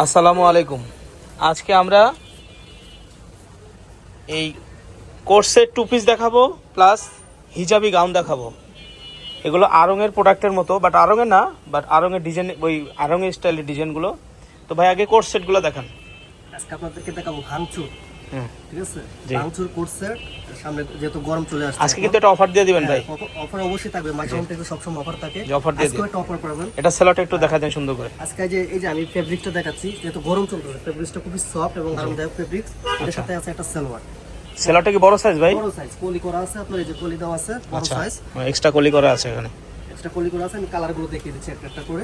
আসসালামু আলাইকুম। আজকে আমরা এই কোর্সের টু পিস দেখাবো প্লাস হিজাবি গাউন দেখাবো। এগুলো আরঙের প্রোডাক্টের মতো বাট আরঙের না বাট আরঙের ডিজাইন ওই আরঙের স্টাইলের ডিজাইনগুলো তো ভাই, আগে কোর্স সেটগুলো দেখান। আজকে আপনাদেরকে দেখাবো ভাঙচুর। ঠিক আছে। ভাঙচুর করছে সামনে যেহেতু গরম চলে আসছে আজকে কিন্তু একটা অফার দিয়ে দিবেন ভাই। অফার অবশ্যই থাকবে। সবসময় অফার থাকে। offer দিয়ে একটা অফার এটা সেলটা একটু দেখা দেন সুন্দর করে। আজকে যে এই যে আমি ফেব্রিক্সটা দেখাচ্ছি যেহেতু গরম চলতেছে ফেব্রিক্সটা খুবই সফট এবং আরামদায়ক ফেব্রিক্স আচ্ছা। এর সাথে আছে একটা সালোয়ার সেলটা কি বড় সাইজ ভাই? বড় সাইজ কলি করা আছে আপনার এই যে কলি দেওয়া আছে বড় আচ্ছা। সাইজ এক্সট্রা কলি করা আছে এখানে। এক্সট্রা কলি করা আছে আমি কালারগুলো দেখিয়ে দিচ্ছি একটা একটা করে।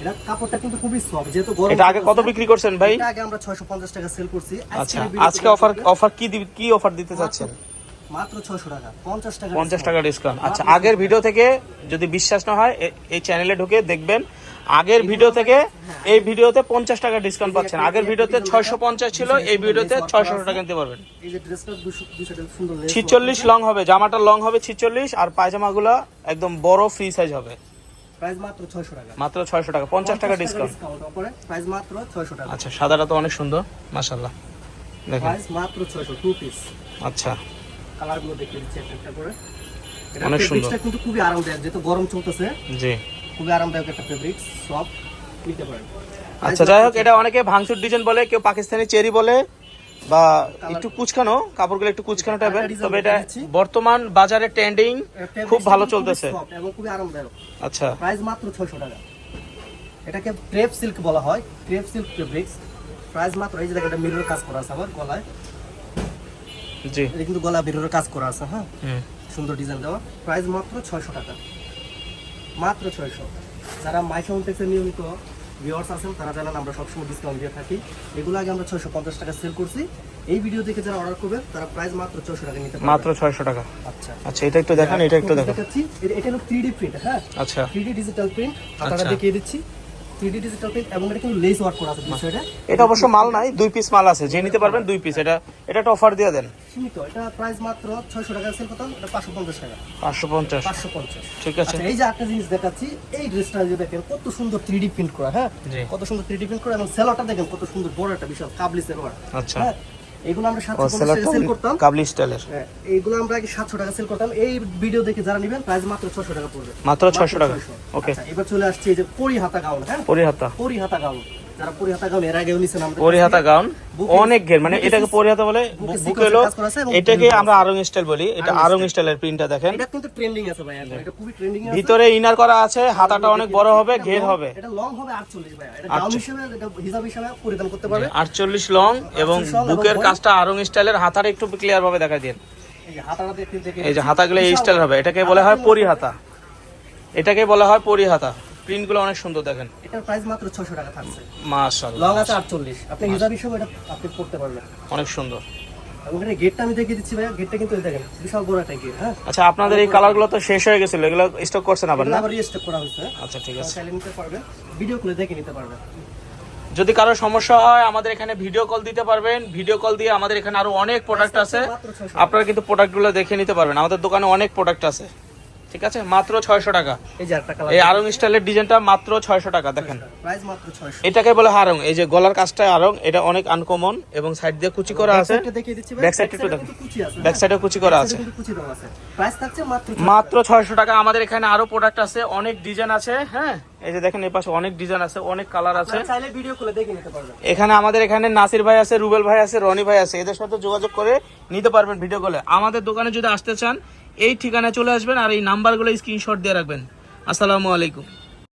এটা কাপড়টা কিন্তু খুবই সফট যেহেতু গরম এটা আগে কত বিক্রি করছেন ভাই? এটা আগে আমরা 650 টাকা সেল করছি। আচ্ছা আজকে অফার অফার কি কি অফার দিতে চাচ্ছেন? মাত্র 600 টাকা 50 টাকা পঞ্চাশ টাকা ডিসকাউন্ট আচ্ছা আগের ভিডিও থেকে যদি বিশ্বাস না হয় এই চ্যানেলে ঢুকে দেখবেন। আগের ভিডিও থেকে এই ভিডিওতে পঞ্চাশ টাকা ডিসকাউন্ট পাচ্ছেন। আগের ভিডিওতে ছয়শো পঞ্চাশ ছিল এই ভিডিওতে ছয়শো টাকা নিতে পারবেন। এই যে ড্রেসটা 200 200 টাকা সুন্দর lace ছিচল্লিশ লং হবে জামাটা লং হবে ছিচল্লিশ আর পায়জামাগুলো একদম বড় ফ্রি সাইজ হবে। মাত্র 600 টাকা। মাত্র ছয়শো টাকা পঞ্চাশ টাকা ডিসকাউন্ট ডিসকাউন্ট অফারে প্রাইস মাত্র 600 টাকা। আচ্ছা সাদাটা তো অনেক সুন্দর মাশাল্লাহ দেখেন। মাত্র 600 টু পিস আচ্ছা। কালারগুলো দেখিয়ে দিচ্ছি একটা করে। অনেক সুন্দর। কিন্তু খুবই আরামদায়ক যেহেতু গরম চলতেছে। জি। খুবই আরামদায়ক একটা ফেব্রিক্স সফট নিতে পারেন। আচ্ছা যাই হোক এটা অনেকে ভাঙচুর ডিজাইন বলে কেউ পাকিস্তানি চেরি বলে বা একটু কুচকানো কাপড়গুলো একটু কুচকানো টাইপের তবে এটা বর্তমান বাজারে ট্রেন্ডিং খুব ভালো চলতেছে। এবং খুবই আরামদায়ক। আচ্ছা। প্রাইস মাত্র 600 টাকা। এটাকে ক্রেপ সিল্ক বলা হয় ক্রেপ সিল্ক ফেব্রিক্স প্রাইস মাত্র এই যে এটা মিরর কাজ করা আছে আমার গলায়। জি। এটা কিন্তু গলা মিররের কাজ করা আছে হ্যাঁ? সুন্দর ডিজাইন দেওয়া। প্রাইস মাত্র ছয়শো টাকা। মাত্র ছয়শো। যারা মাই সাউন্টেক্সের নিয়মিত ভিওয়ার্স আছেন তারা জানান আমরা সবসময় ডিসকাউন্ট দিয়ে থাকি। এগুলো আগে আমরা ছয়শো পঞ্চাশ টাকা সেল করছি। এই ভিডিও দেখে যারা অর্ডার করবেন তারা প্রাইস মাত্র ছয়শো টাকা নিতে মাত্র ছয়শো টাকা। আচ্ছা। আচ্ছা এটা একটু দেখান এটা একটু দেখাচ্ছি এটা- হলো থ্রি ডি প্রিন্ট হ্যাঁ? আচ্ছা। থ্রি ডি ডিজিটাল প্রিন্ট আপনারা। দেখিয়ে দিচ্ছি। থ্রি ডিজিটাল প্রিন্ট এবং এটা কিন্তু লেস ওয়ার্ক করা আছে দুই এটা অবশ্য মাল নাই দুই পিস মাল আছে যে নিতে পারবেন দুই পিস এটা এটা একটা অফার দিয়ে দেন। সীমিত এটা প্রাইস মাত্র ছয়শো টাকা সেল করতাম এটা পাঁচশো পঞ্চাশ টাকা। পাঁচশো পঞ্চাশ। পাঁচশো পঞ্চাশ। ঠিক আছে। আচ্ছা এই যে একটা জিনিস দেখাচ্ছি এই ড্রেসটা যে দেখেন কত সুন্দর থ্রি ডি প্রিন্ট করা হ্যাঁ? কত সুন্দর থ্রি ডি প্রিন্ট করা এবং সেলোটা দেখেন কত সুন্দর বড় একটা বিশাল কাবলি আচ্ছা। এগুলো আমরা ও সাতশো পঞ্চাশ সেলার টাকা সেল করতাম। কাবলি স্টাইলের। হ্যাঁ, এইগুলো আমরা আগে সাতশো টাকা সেল করতাম। এই ভিডিও দেখে যারা নেবেন প্রাইস মাত্র 600 টাকা পড়বে। মাত্র ছয়শো টাকা। ওকে আচ্ছা, এবার চলে আসছে এই যে পরি হাতা গাউন হ্যাঁ? পরিহাতা। পরি হাতা গাউন। যারা পরি হাতা গাউন এর আগেও নিছেন আমাদের পরিহাতা গাউন অনেক ঘের মানে এটাকে পরিহাতা বলে বুকে হলো এটাকে আমরা আরং স্টাইল বলি এটা আরং স্টাইলের প্রিন্টটা দেখেন। এটা কিন্তু ট্রেন্ডিং আছে ভাই এটা খুবই ট্রেন্ডিং আছে। ভিতরে ইনার করা আছে হাতাটা অনেক বড় হবে ঘের হবে। এটা লং হবে 48 ভাই এটা গাউন হিসেবে এটা হিসাব হিসেবে পরিধান করতে পারবে। আটচল্লিশ লং এবং 48 long এবং বুকের। কাজটা আরং স্টাইলের হাতাটা একটু ক্লিয়ার ভাবে দেখা দিন। এই যে হাতাগুলো এই স্টাইল হবে এটাকে বলা হয় পরিহাতা। এটাকে বলা হয় পরিহাতা। প্রিন্টগুলো অনেক সুন্দর দেখেন। এটার প্রাইস মাত্র 600 টাকা থাকছে। মাশাআল্লাহ লং আছে 48 আপনি হিসাব হিসেবে এটা আপনি করতে পারবেন। অনেক সুন্দর। এটা গেটটা আমি দেখিয়ে দিচ্ছি গেটটা কিন্তু দেখেন বিশাল বড় একটা গেট হ্যাঁ? আচ্ছা আপনাদের এই কালারগুলো তো শেষ হয়ে গেছিল এগুলো স্টক করছেন আবার না? আবার রিস্টক করা হয়েছে। আচ্ছা ঠিক আছে। চাইলে নিতে পারবেন। ভিডিও করে দেখে নিতে পারবেন। যদি কারও সমস্যা হয় আমাদের এখানে ভিডিও কল দিতে পারবেন। ভিডিও কল দিয়ে আমাদের এখানে আরও অনেক প্রোডাক্ট আছে। আপনারা কিন্তু প্রোডাক্টগুলো দেখে নিতে পারবেন। আমাদের দোকানে অনেক প্রোডাক্ট আছে। ঠিক আছে? মাত্র ছয়শো টাকা। এই আরং স্টাইলের ডিজাইনটা মাত্র ছয়শো টাকা দেখেন। প্রাইস মাত্র 600 এটাকে বলে হারং এই যে গলার কাজটা আরং এটা অনেক আনকমন এবং সাইড দিয়ে কুচি করা আছে। Back side একটু side এ দেখো। কিন্তু কুচি আছে। ব্যাক সাইডে কুচি করা আছে। মাত্র মাত্র ছয়শো টাকা। আমাদের এখানে আরও প্রোডাক্ট আছে অনেক ডিজাইন আছে হ্যাঁ? এই যে দেখেন এই পাশে অনেক ডিজাইন আছে অনেক কালার আছে। চাইলে ভিডিও করে দেখে নিতে পারবেন। এখানে আমাদের এখানে নাসির ভাই আছে রুবেল ভাই আছে রনি ভাই আছে। এদের সাথে যোগাযোগ করে নিতে পারবেন ভিডিও কলে আমাদের দোকানে যদি আসতে চান এই ঠিকানায় চলে আসবেন আর এই নাম্বারগুলো স্ক্রিনশট দিয়ে রাখবেন। আসসালামু আলাইকুম।